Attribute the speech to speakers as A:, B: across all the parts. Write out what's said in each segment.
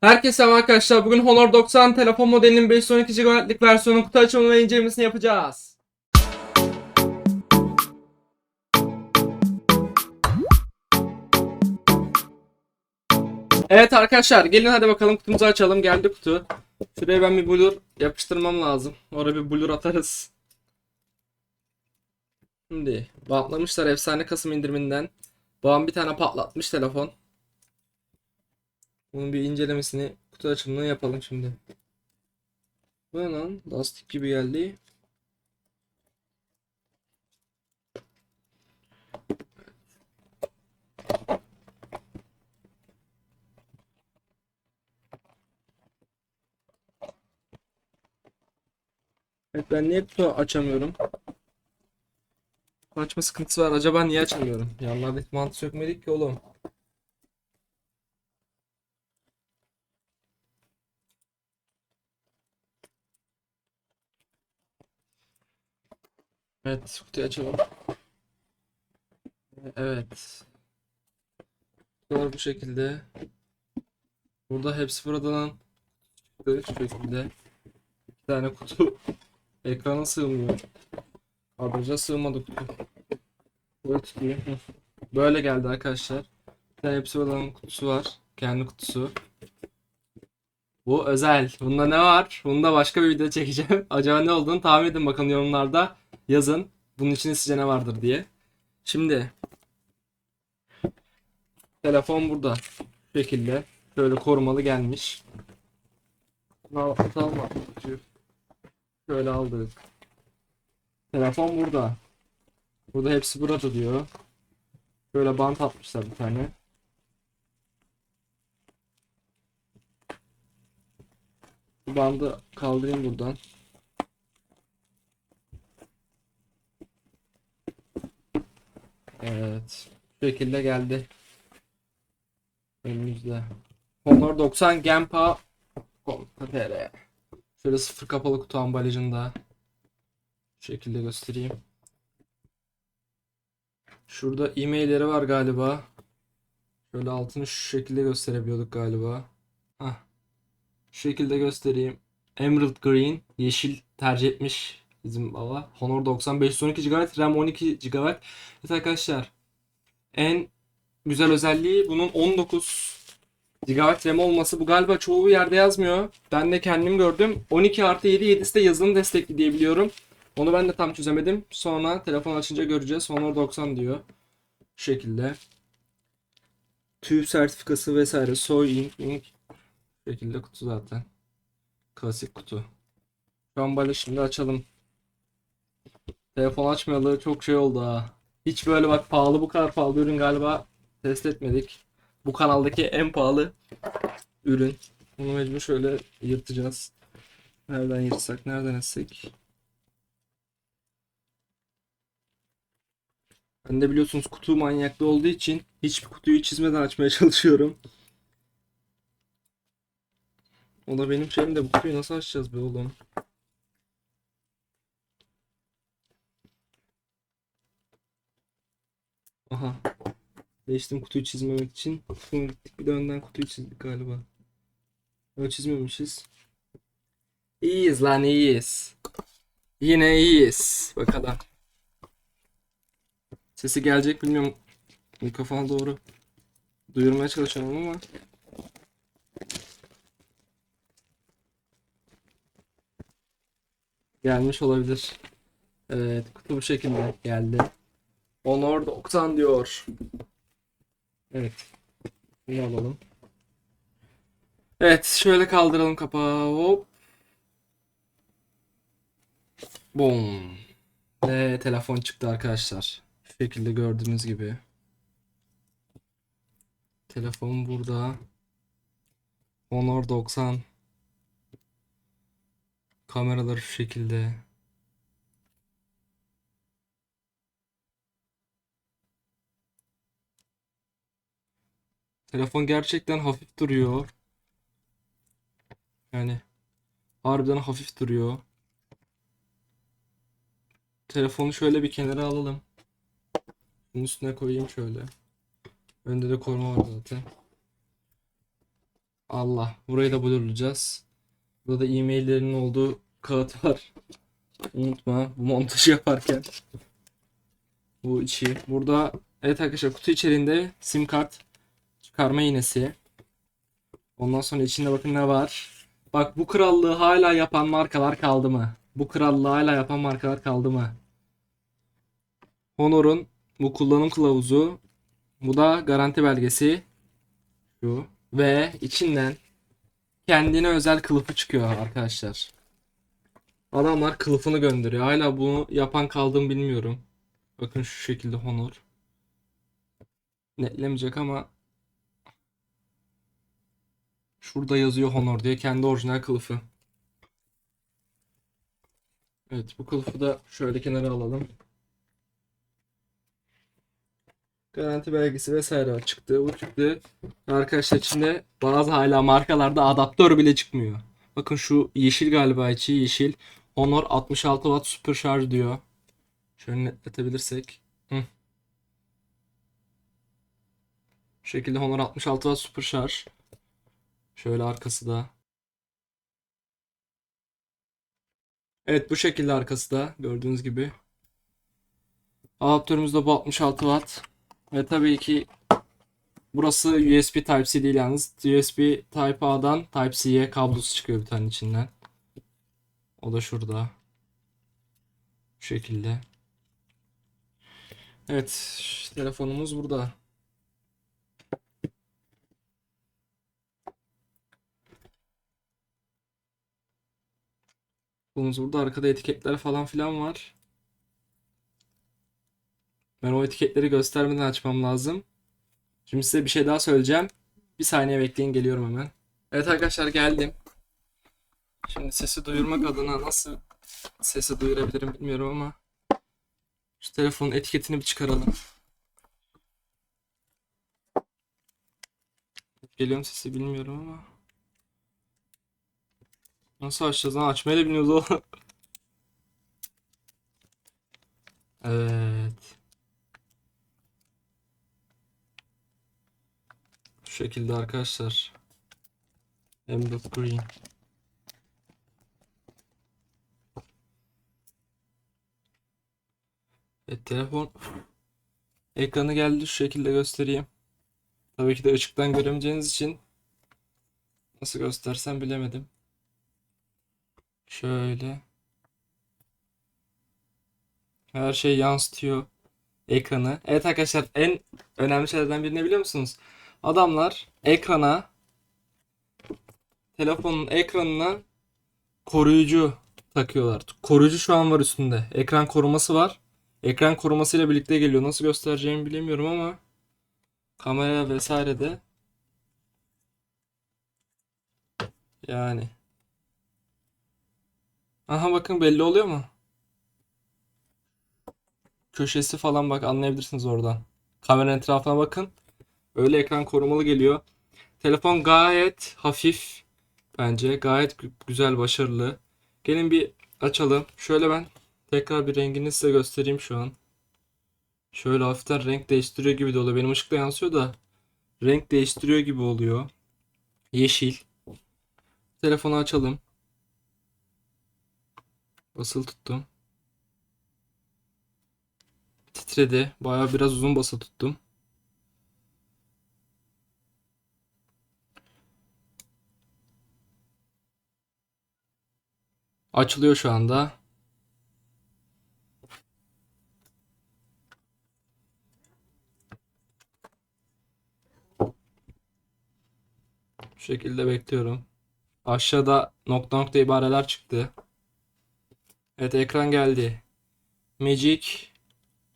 A: Herkese selam arkadaşlar. Bugün Honor 90 telefon modelinin 512 GB'lik versiyonun kutu açımı ve incelemesini yapacağız. Evet arkadaşlar gelin hadi bakalım kutumuzu açalım. Geldi kutu. Şuraya ben bir blur yapıştırmam lazım. Oraya bir blur atarız. Şimdi bantlamışlar efsane Kasım indiriminden. Babam bir tane patlatmış telefon. Bunun bir incelemesini, kutu açımını yapalım şimdi. Bu lan? Lastik gibi geldi. Evet ben niye kutu açamıyorum? Açma sıkıntısı var. Acaba niye açamıyorum? Yanlarda hiç mantı sökmedik ki oğlum. Evet, kutuyu açalım. Evet. Kutular bu şekilde. Burada hepsi buradan çıktı şu şekilde. Bir tane kutu ekrana sığmıyor. Kadraja sığmadı kutu. Böyle tutuyor. Böyle geldi arkadaşlar. Bir tane hepsi buradan kutusu var. Kendi kutusu. Bu özel. Bunda ne var? Bunda başka bir video çekeceğim. Acaba ne olduğunu tahmin edin bakalım yorumlarda. Yazın. Bunun içinde sizce ne vardır diye. Şimdi telefon burada. Şu şekilde. Şöyle korumalı gelmiş. Al, tamam. Şu- Şöyle aldık. Telefon burada. Burada hepsi burada diyor. Şöyle bant atmışlar bir tane. Bu bandı kaldırayım buradan. Evet. Bu şekilde geldi. Önümüzde. Honor 90 Gempa TR. Şöyle sıfır kapalı kutu ambalajında. Bu şekilde göstereyim. Şurada e-mailleri var galiba. Şöyle altını şu şekilde gösterebiliyorduk galiba. Hah. Şu şekilde göstereyim. Emerald Green. Yeşil tercih etmiş bizim baba. Honor 90 512 GB, RAM 12 GB. Evet arkadaşlar. En güzel özelliği bunun 19 GB RAM olması. Bu galiba çoğu yerde yazmıyor. Ben de kendim gördüm. 12 artı 7 7'si de yazılım destekli diye biliyorum. Onu ben de tam çözemedim. Sonra telefon açınca göreceğiz. Honor 90 diyor. Şu şekilde. TÜV sertifikası vesaire. Soy Ink, Ink. Şu şekilde kutu zaten. Klasik kutu. Şu an şimdi açalım. Telefon açmayalı çok şey oldu ha. Hiç böyle bak pahalı bu kadar pahalı ürün galiba test etmedik. Bu kanaldaki en pahalı ürün. Bunu mecbur şöyle yırtacağız. Nereden yırtsak, nereden etsek? Ben de biliyorsunuz kutu manyaklı olduğu için hiçbir kutuyu çizmeden açmaya çalışıyorum. O da benim şeyim de bu kutuyu nasıl açacağız be oğlum? Aha. Değiştim kutuyu çizmemek için. Sonra gittik bir de önden kutuyu çizdik galiba. Öyle çizmemişiz. İyiyiz lan iyiyiz. Yine iyiyiz. Bakalım. Sesi gelecek bilmiyorum. Mikrofona doğru duyurmaya çalışıyorum ama. Gelmiş olabilir. Evet, kutu bu şekilde geldi. Honor 90 diyor. Evet. Bunu alalım. Evet, şöyle kaldıralım kapağı. Hop. Boom. Ve telefon çıktı arkadaşlar. Şu şekilde gördüğünüz gibi. Telefon burada. Honor 90. Kameraları şu şekilde. Telefon gerçekten hafif duruyor. Yani harbiden hafif duruyor. Telefonu şöyle bir kenara alalım. Bunun üstüne koyayım şöyle. Önde de koruma var zaten. Allah. Burayı da blurlayacağız. Burada da e-maillerinin olduğu kağıt var. Unutma bu montajı yaparken. Bu içi. Burada evet arkadaşlar kutu içerisinde sim kart çıkarma iğnesi. Ondan sonra içinde bakın ne var. Bak bu krallığı hala yapan markalar kaldı mı? Bu krallığı hala yapan markalar kaldı mı? Honor'un bu kullanım kılavuzu. Bu da garanti belgesi. Şu. Ve içinden kendine özel kılıfı çıkıyor arkadaşlar. Adamlar kılıfını gönderiyor. Hala bunu yapan kaldı mı bilmiyorum. Bakın şu şekilde Honor. Netlemeyecek ama şurada yazıyor Honor diye kendi orijinal kılıfı. Evet bu kılıfı da şöyle kenara alalım. Garanti belgesi vesaire çıktı. Bu çıktı. Arkadaşlar içinde bazı hala markalarda adaptör bile çıkmıyor. Bakın şu yeşil galiba içi yeşil. Honor 66 watt süper şarj diyor. Şöyle netletebilirsek. Hı. Bu şekilde Honor 66 watt süper şarj. Şöyle arkası da. Evet bu şekilde arkası da gördüğünüz gibi. Adaptörümüz de bu 66 watt. Ve tabii ki burası USB Type-C değil yalnız. USB Type A'dan Type-C'ye kablosu çıkıyor bir tane içinden. O da şurada. Bu şekilde. Evet, telefonumuz burada. Bunun burada arkada etiketler falan filan var. Ben o etiketleri göstermeden açmam lazım. Şimdi size bir şey daha söyleyeceğim. Bir saniye bekleyin geliyorum hemen. Evet arkadaşlar geldim. Şimdi sesi duyurmak adına nasıl sesi duyurabilirim bilmiyorum ama şu telefonun etiketini bir çıkaralım. Geliyorum sesi bilmiyorum ama. Nasıl açacağız lan? Açmayı da bilmiyoruz. Evet. Şu şekilde arkadaşlar. Emerald Green. Evet telefon ekranı geldi şu şekilde göstereyim. Tabii ki de ışıktan göremeyeceğiniz için nasıl göstersem bilemedim. Şöyle. Her şey yansıtıyor ekranı. Evet arkadaşlar en önemli şeylerden birini biliyor musunuz? Adamlar ekrana telefonun ekranına koruyucu takıyorlar. Koruyucu şu an var üstünde. Ekran koruması var. Ekran korumasıyla birlikte geliyor. Nasıl göstereceğimi bilemiyorum ama kamera vesaire de yani Aha bakın belli oluyor mu? Köşesi falan bak anlayabilirsiniz oradan. Kameranın etrafına bakın. Öyle ekran korumalı geliyor. Telefon gayet hafif bence. Gayet gü- güzel, başarılı. Gelin bir açalım. Şöyle ben tekrar bir rengini size göstereyim şu an. Şöyle hafiften renk değiştiriyor gibi de oluyor. Benim ışıkta yansıyor da renk değiştiriyor gibi oluyor. Yeşil. Telefonu açalım. Basılı tuttum. Titredi. Bayağı biraz uzun basılı tuttum. Açılıyor şu anda. Şu şekilde bekliyorum. Aşağıda nokta nokta ibareler çıktı. Evet ekran geldi. Magic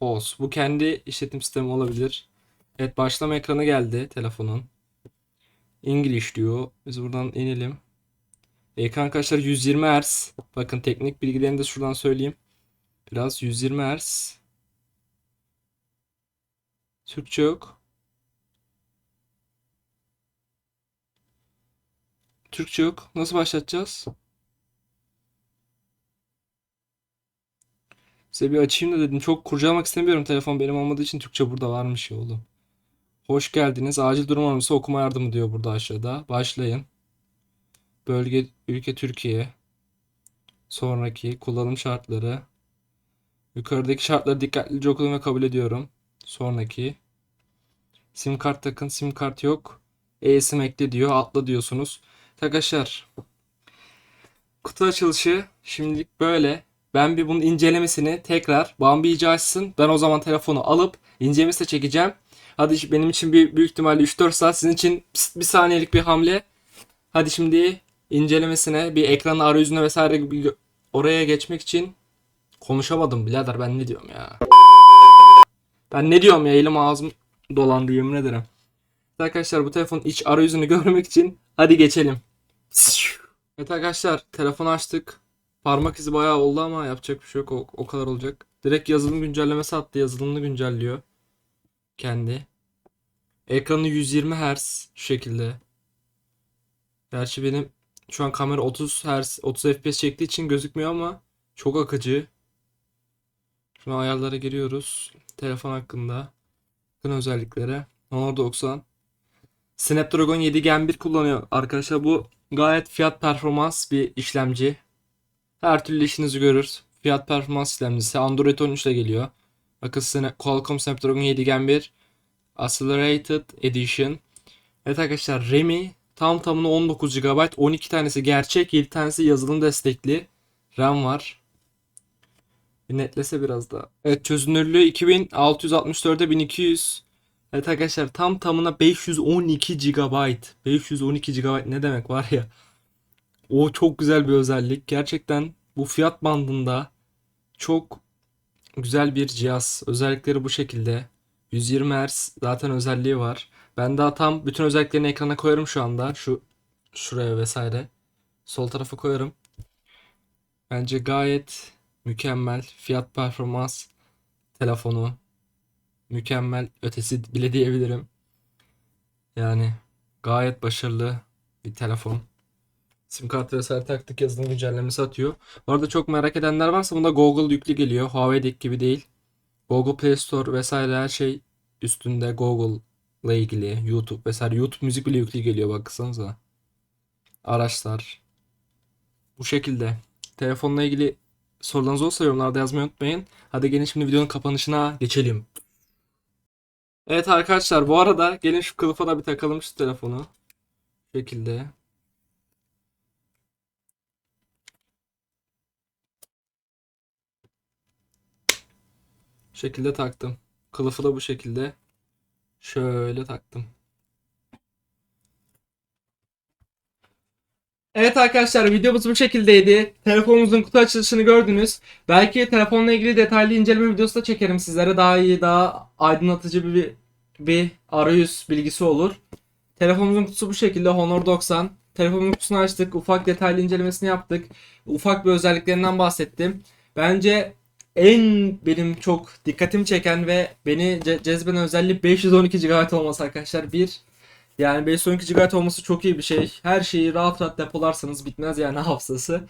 A: OS. Bu kendi işletim sistemi olabilir. Evet başlama ekranı geldi telefonun. English diyor. Biz buradan inelim. Ekran kaçları 120 Hz. Bakın teknik bilgilerini de şuradan söyleyeyim. Biraz 120 Hz. Türkçe yok. Türkçe yok. Nasıl başlatacağız? Size bir açayım da dedim. Çok kurcalamak istemiyorum telefon benim olmadığı için Türkçe burada varmış ya oğlum. Hoş geldiniz. Acil durum aramızı okuma yardımı diyor burada aşağıda. Başlayın. Bölge ülke Türkiye. Sonraki kullanım şartları. Yukarıdaki şartları dikkatlice okudum ve kabul ediyorum. Sonraki. Sim kart takın, sim kart yok. E-sim ekle diyor, atla diyorsunuz. Arkadaşlar, kutu açılışı şimdilik böyle. Ben bir bunun incelemesini tekrar Bambi iyice açsın. Ben o zaman telefonu alıp incelemesi de çekeceğim. Hadi benim için bir büyük ihtimalle 3-4 saat sizin için bir saniyelik bir hamle. Hadi şimdi incelemesine bir ekranı arayüzüne vesaire gö- oraya geçmek için konuşamadım birader ben ne diyorum ya. Ben ne diyorum ya elim ağzım dolandı yemin ederim. Arkadaşlar bu telefonun iç arayüzünü görmek için hadi geçelim. Evet arkadaşlar telefonu açtık. Parmak izi bayağı oldu ama yapacak bir şey yok. O, o kadar olacak. Direkt yazılım güncellemesi attı. Yazılımını güncelliyor. Kendi. Ekranı 120 Hz şu şekilde. Gerçi benim şu an kamera 30 Hz 30 FPS çektiği için gözükmüyor ama çok akıcı. Şuna ayarlara giriyoruz. Telefon hakkında. Yakın özelliklere. Honor 90. Snapdragon 7 Gen 1 kullanıyor arkadaşlar. Bu gayet fiyat performans bir işlemci. Her türlü işinizi görür. Fiyat performans işlemcisi. Android 13 ile geliyor. Sna- Qualcomm Snapdragon 7 Gen 1 Accelerated Edition. Evet arkadaşlar RAM'i tam tamına 19 GB. 12 tanesi gerçek, 7 tanesi yazılım destekli RAM var. Bir netlese biraz daha. Evet çözünürlüğü 2664'e 1200. Evet arkadaşlar tam tamına 512 GB. 512 GB ne demek var ya. O çok güzel bir özellik. Gerçekten bu fiyat bandında çok güzel bir cihaz. Özellikleri bu şekilde. 120 Hz zaten özelliği var. Ben daha tam bütün özelliklerini ekrana koyarım şu anda. Şu şuraya vesaire. Sol tarafa koyarım. Bence gayet mükemmel. Fiyat performans telefonu mükemmel ötesi bile diyebilirim. Yani gayet başarılı bir telefon. Sim kartı vesaire taktık yazılım güncellemesi atıyor. Bu arada çok merak edenler varsa bunda Google yüklü geliyor. Huawei'deki gibi değil. Google Play Store vesaire her şey üstünde Google'la ilgili. YouTube vesaire. YouTube müzik bile yüklü geliyor baksanıza. Araçlar. Bu şekilde. Telefonla ilgili sorularınız olsa yorumlarda yazmayı unutmayın. Hadi gelin şimdi videonun kapanışına geçelim. Evet arkadaşlar bu arada gelin şu kılıfa da bir takalım şu telefonu. Bu şekilde. Şekilde taktım. Kılıfı da bu şekilde. Şöyle taktım. Evet arkadaşlar videomuz bu şekildeydi. Telefonumuzun kutu açılışını gördünüz. Belki telefonla ilgili detaylı inceleme videosu da çekerim sizlere. Daha iyi, daha aydınlatıcı bir, bir arayüz bilgisi olur. Telefonumuzun kutusu bu şekilde Honor 90. Telefonun kutusunu açtık. Ufak detaylı incelemesini yaptık. Ufak bir özelliklerinden bahsettim. Bence en benim çok dikkatimi çeken ve beni ce- cezbeden özelliği 512 GB olması arkadaşlar. Bir yani 512 GB olması çok iyi bir şey. Her şeyi rahat rahat depolarsanız bitmez yani hafızası.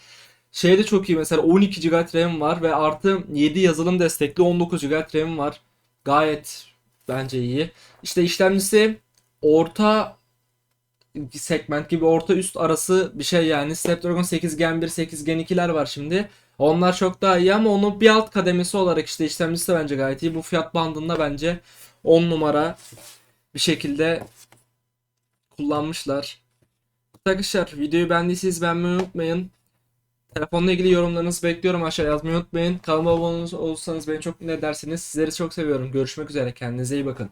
A: Şey de çok iyi mesela 12 GB RAM var ve artı 7 yazılım destekli 19 GB RAM var. Gayet bence iyi. İşte işlemcisi orta segment gibi orta üst arası bir şey yani. Snapdragon 8 Gen 1, 8 Gen 2'ler var şimdi. Onlar çok daha iyi ama onun bir alt kademesi olarak işte işlemcisi de bence gayet iyi. Bu fiyat bandında bence 10 numara bir şekilde kullanmışlar. Arkadaşlar videoyu beğendiyseniz beğenmeyi unutmayın. Telefonla ilgili yorumlarınızı bekliyorum aşağı yazmayı unutmayın. Kanalıma abone olursanız beni çok mutlu edersiniz. Sizleri çok seviyorum. Görüşmek üzere. Kendinize iyi bakın.